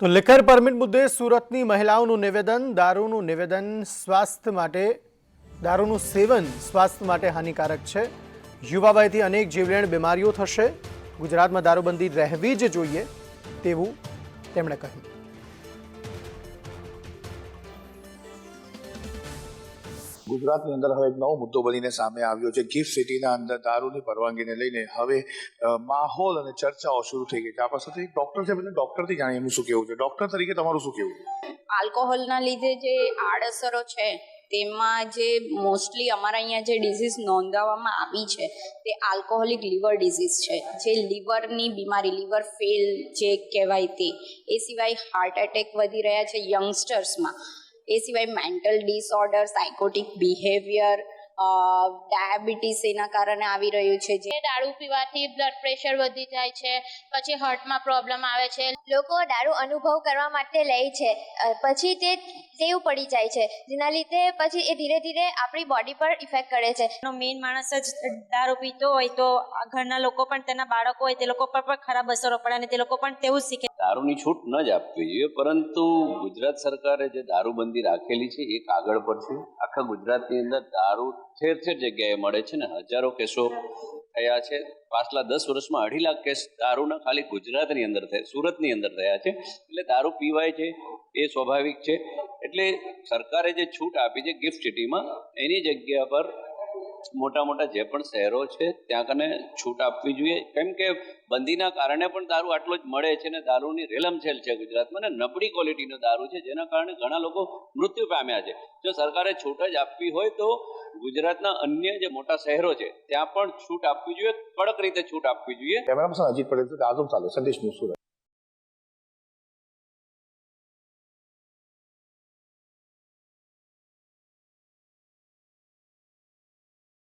તો લેખર પરમિટ મુદ્દે સુરતની મહિલાઓનું નિવેદન, દારૂનું નિવેદન સ્વાસ્થ્ય માટે, દારૂનું સેવન સ્વાસ્થ્ય માટે હાનિકારક છે. યુવા વયથી અનેક જીવલેણ બીમારીઓ થશે. ગુજરાતમાં દારૂબંધી રહેવી જ જોઈએ તેવું તેમણે કહ્યું. ગુજરાતની અંદર હવે એક નવો મુદ્દો બનીને સામે આવ્યો છે. ગિફ્ટ સિટીના અંદર દારૂની પરવાનગીને લઈને હવે માહોલ અને ચર્ચાઓ શરૂ થઈ ગઈ છે. આપણા સાથે એક છે બધા ડોક્ટરથી જાણીએ એમનું શું કેવું છે? ડોક્ટર તરીકે તમારું શું કેવું આલ્કોહોલના લીધે જે આડઅસરો છે, તેમાં જે મોસ્ટલી અમારા અહીંયા જે ડિઝીઝ નોંધાવવામાં આવી છે, તે આલ્કોહોલિક લીવર ડિઝીઝ છે. જે લીવરની બીમારી, લીવર ફેલ જે કહેવાય તે, એ સિવાય હાર્ટ એટેક વધી રહ્યા છે યંગસ્ટર્સમાં એ સિવાય mental disorder psychotic behaviour diabetes એના કારણે આવી રહ્યું છે જે જે દારૂ પીવાથી બ્લડ પ્રેશર વધી જાય છે પછી હાર્ટમાં પ્રોબ્લેમ આવે છે. લોકો દારૂ અનુભવ કરવા માટે લે છે પછી તે ટેવ પડી જાય છે જેના લીધે પછી એ ધીરે ધીરે આપણી બોડી પર ઇફેક્ટ કરે છે. નો મેઇન માણસ જ દારૂ પીતો હોય તો ઘરના લોકો પણ તેના બાળકો હોય તે લોકો પર પણ ખરાબ અસરો પડે અને તે લોકો પણ તેવું જ શીખે. દારૂની છૂટ ન જ આપવી જોઈએ પરંતુ ગુજરાત સરકારે જે દારૂબંધી રાખેલી છે એ કાગળ પર છે. આખા ગુજરાતની અંદર દારૂ ઠેર ઠેર જગ્યાએ મળે છે ને હજારો કેસો થયા છે. પાછલા દસ વર્ષમાં અઢી લાખ કેસ દારૂના ખાલી ગુજરાતની અંદર થયા સુરતની અંદર થયા છે. એટલે દારૂ પીવાય છે એ સ્વાભાવિક છે. એટલે સરકારે જે છૂટ આપી છે ગિફ્ટ સિટીમાં એની જગ્યા પર મોટા મોટા જે પણ શહેરો છે, ત્યાં કને છૂટ આપવી જોઈએ. કેમ કે બંધીના કારણે પણ દારૂ આટલો જ મળે છે ને દારૂની રેલમછેલ છે ગુજરાતમાં ને નબળી ક્વોલિટીનો દારૂ છે, જેના કારણે ઘણા લોકો મૃત્યુ પામ્યા છે. જો સરકારે છૂટ જ આપવી હોય તો ગુજરાતના અન્ય જે મોટા શહેરો છે, ત્યાં પણ છૂટ આપવી જોઈએ, કડક રીતે છૂટ આપવી જોઈએ. Camera person Ajit Patel Azam Sale, Sandesh news